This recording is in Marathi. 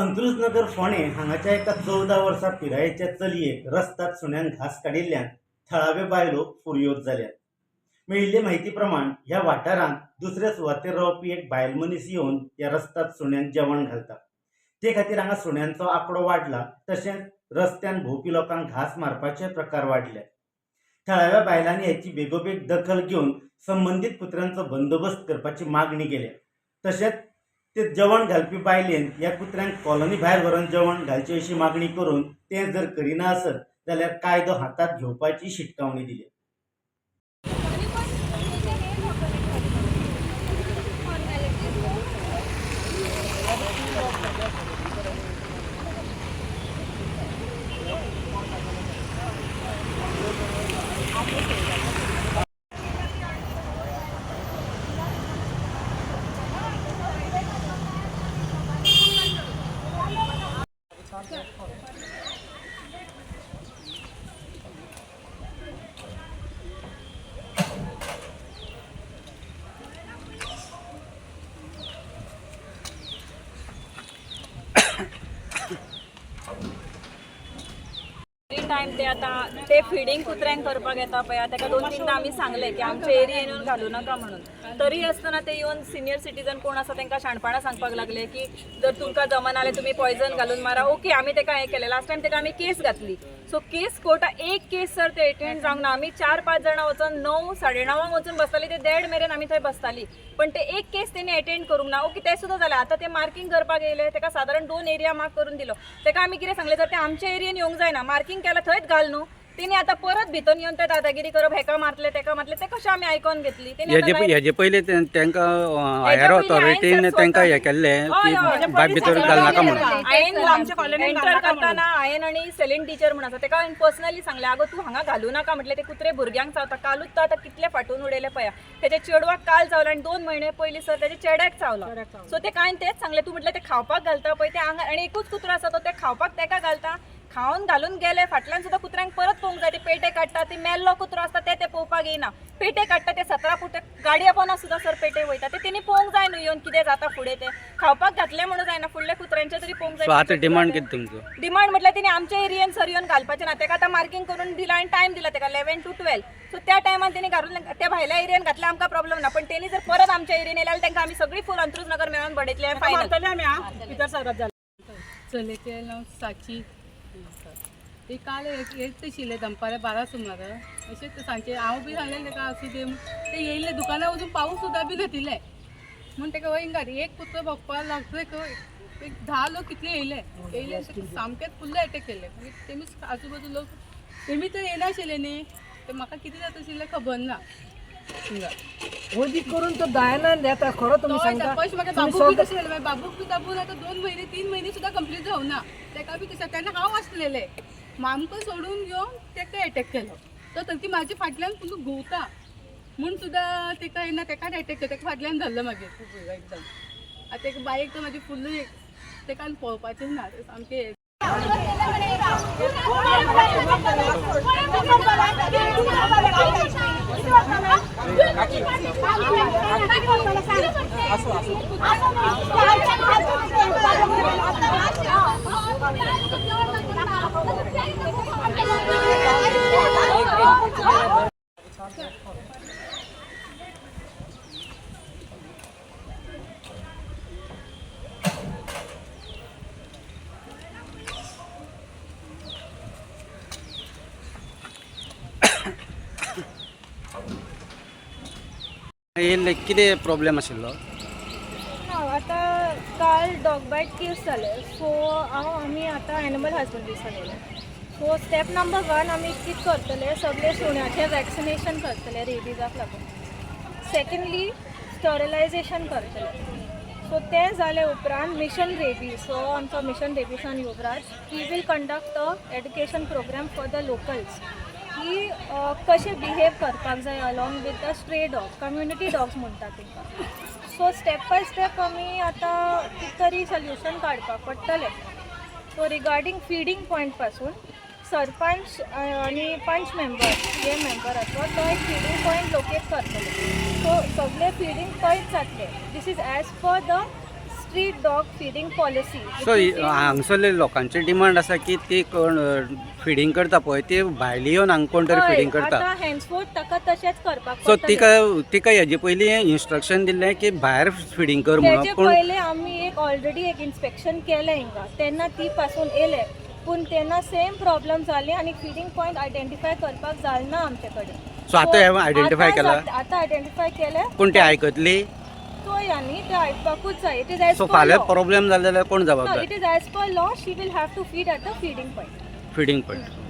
अंत्रुजनगर फोणे हांगाच्या एका चवदा वर्सां पिरायेच्या चलयेक रस्त्यात सुण्यान घास काडिल्ल्यान थळाव्यो बायलो फुर्योज जाल्यात. मेळिल्ले म्हायती प्रमाण ह्या वाठारांत दुसऱ्या सुवातेर रावपी एक बायल मनीस येवन ह्या रस्त्यात सुण्यान जेवण घालता. ते खातीर हांगा सुण्यांचो आंकडो वाडला तशेंच रस्त्यान भोवपी लोकांक घास मारपाचे प्रकार वाडले थळाव्या बायलांनी हेची बेगोबेग दखल घेवन संबंदीत कुत्र्यांचो बंदोबस्त करपाची मागणी केल्या. तशेंच ते जेवण घालपी बायलेन ह्या कुत्र्यांक कॉलनी भायर व्हरून जेवण घालचे अशी मागणी करून तें जर करिना आसत जाल्यार कायदो हातात घेवपाची शिटकावणी दिली. टायम ते आता ते फिडींग कुत्र्यांक करपाक येता पळय ताका दोन तीनदां आमी सांगले की आमच्या एरियेन येवन घालूं नाका म्हणून. तरी आसतना ते येवन सिनियर सिटीजन कोण आसा तांकां शाणपणां सांगपाक लागले की जर तुमकां जमना जाल्यार तुमी पॉयझन घालून मारा. ओके आमी ताका हें केलें? लास्ट टायम ताका आमी केस घातली. सो केस कोर्टा एक केस सर ते एटेंड जावंक ना आमी चार पांच जाणां वचून णव साडे णवांक वचून बसताली ते देड मेरेन आमी थंय बसताली. पण ते एक केस तेणी एटेंड करूंक ना. ओके ते सुद्दां जालें आतां ते मार्किंग करपाक येयले ताका सादारण दोन एरिया मार्क करून दिलो. ताका आमी कितें सांगलें? जर ते आमच्या एरियेन येवंक जायना मार्किंग केलां थंयच घाल न्हू तेणी आतां परत भितून येवन ते दादागिरी करप हेका मारतले तेका मारतले ते कशें आमी आयकोन घेतली? तेणी हेजे पयलीं ते- तांकां हायर ऑथॉरिटीन हांवें तांकां हे केल्लें. की भितर घाल नाका म्हणून. हांवें आमच्या एंटर करताना हांवें आनी सेलीन टीचर म्हणून आसा ताका पर्सनली सांगलें आगो तूं हांगा घालू नाका म्हटलें ते कुत्रे भुरग्यांक चावता कालूच तो आतां कितले फाटून उडयले पळया तेच्या चेडवाक काल चावलो आनी दोन म्हयने पयलीं सर तेच्या चेड्याक चावलो. सो ते कांय तेच सांगलें तूं म्हटलें ते खावपाक घालता पळय ते हांगा आनी एकूच कुत्रो आसा तो ते खावपाक तेका घालता. खावन घालून गेले. फाटल्यान सुद्दां कुत्र्यांक परत पळोवंक जाय ते पेटे काडटा ते मेल्लो कुत्रो आसता ते ते पळोवपाक येना पेटे काडटा ते सतरा फुटे गाडी आपणा सुद्दां सर पेटे वयता ते तेणी पळोवंक जाय न्हू येवन कितें जाता फुडें ते. खावपाक घातलें म्हणून जायना फुडल्या कुत्र्यांचे तरी पळोवंक सो जाय आतां डिमांड कितें तुमचो? डिमांड म्हटल्यार तिने आमच्या एरियन सर येवन घालपाचें ना. तेका आतां मार्किंग करून दिला आनी टायम दिला तेका लेवन टू ट्वेल्व सो त्या टायमार तेणी घालून त्या भायल्या एरियन घातल्या आमकां प्रॉब्लेम ना. पण तेणी जर परत आमच्या एरियन येयल्या जाल्यार तांकां आमी सगळी फूल अंत्रुज नगर मेळोन बडयतले फायनल चलयेचें नांव साची ती काल एक येत शिले दनपारां बारा सुमार. अशेंच सांचे हांव बी सांगलें ताका आसूं दे? ते येयल्ले दुकानार वचून पावूस सुद्दां बी घेतिले. म्हूण ताका वय घात एक कुत्रो भोगपाक लागतोय एक धा लोक कितले येयले येयले सामकेच फुल्ल एटॅक केले. म्हणजे मागीर तेमी आजू बाजू लोक तेमी तर येनाशिल्ले न्ही ते म्हाका कितें जाता आशिल्लें खबर ना. वैदीक करून तो दयानंद येता खरो तुम्ही सांगता पयशे म्हाका तुम्ही बाबूक बी स्वता- तशें जालें मागीर बाबूक बी आतां दोन महिने तीन महिने सुद्दां कंप्लीट जावना तेका बी तशें तेन्ना हांव आसलेलें आमकां सोडून घेवन तेका अटॅक केलो तो तर ती म्हाज्या फाटल्यान फुल्ल घुंवता म्हूण सुद्दां तेका येना तेकाच अटॅक केलो तेका फाटल्यान धरलो मागीर खूब एकदम आतां तेका बायक तर म्हाजी फुल्ल तेका आनी पळोवपाचें ना तें सामकें আসো येयल्ले कितें प्रॉब्लेम आशिल्लो हांव आतां काल डॉग बायट केस जाले सो हांव आमी आतां एनिमल हजबंड्रीसान येयले सो स्टेप नंबर वन आमी कितें करतले सगळे सुण्याचें वॅक्सिनेशन करतले रेबीजाक लागून. सेकंडली स्टरलायझेशन करतले सो तें जाले उपरांत मिशन रेबी सो आमचो मिशन रेबीसान युवराज he will conduct a education program for the locals की कशें बिहेव करपाक जाय along with a stray dog community dogs म्हणटा तांकां सो स्टेप बाय स्टेप आमी आतां कितें तरी सोल्युशन काडपाक पडटलें सो रिगार्डींग फिडींग पॉयंटपासून सरपंच आनी पंच मेंबर हे मेंबराचो तो एक फिडींग पॉयंट लोकेट करतले सो सगळे फिडींग पॉयंट जातले this is as per the street dog feeding policy so हांगसरले लोकांचे डिमांड आसा की ती कोण फिडींग करता पळय ती भायली येवन हांगा कोण तरी फिडींग करता हेन्सफोर्थ ताका तशेंच करपाक सो पडटलें. तिका तिका हेजे पयलीं इन्स्ट्रक्शन दिल्लें की भायर फिडींग कर तेजे म्हणून पूण पयले आमी एक ऑलरेडी एक इन्स्पेक्शन केलें हिंगा तेन्ना ती पासून येले पूण तेन्ना सेम प्रॉब्लम जाली आनी फिडिंग पॉयंट आयडेंटिफाय करपाक जालना आमचे कडेन सो आतां हे आयडेंटिफाय आतां केला. आतां आयडेंटिफाय केले पूण ते आयकतली ते आयकपाकूच जाय इट इज एज सो फाल्यां प्रॉब्लेम जाले जाल्यार कोण No, जबाबदार it is as per law, she will have to feed at the feeding point. Feeding point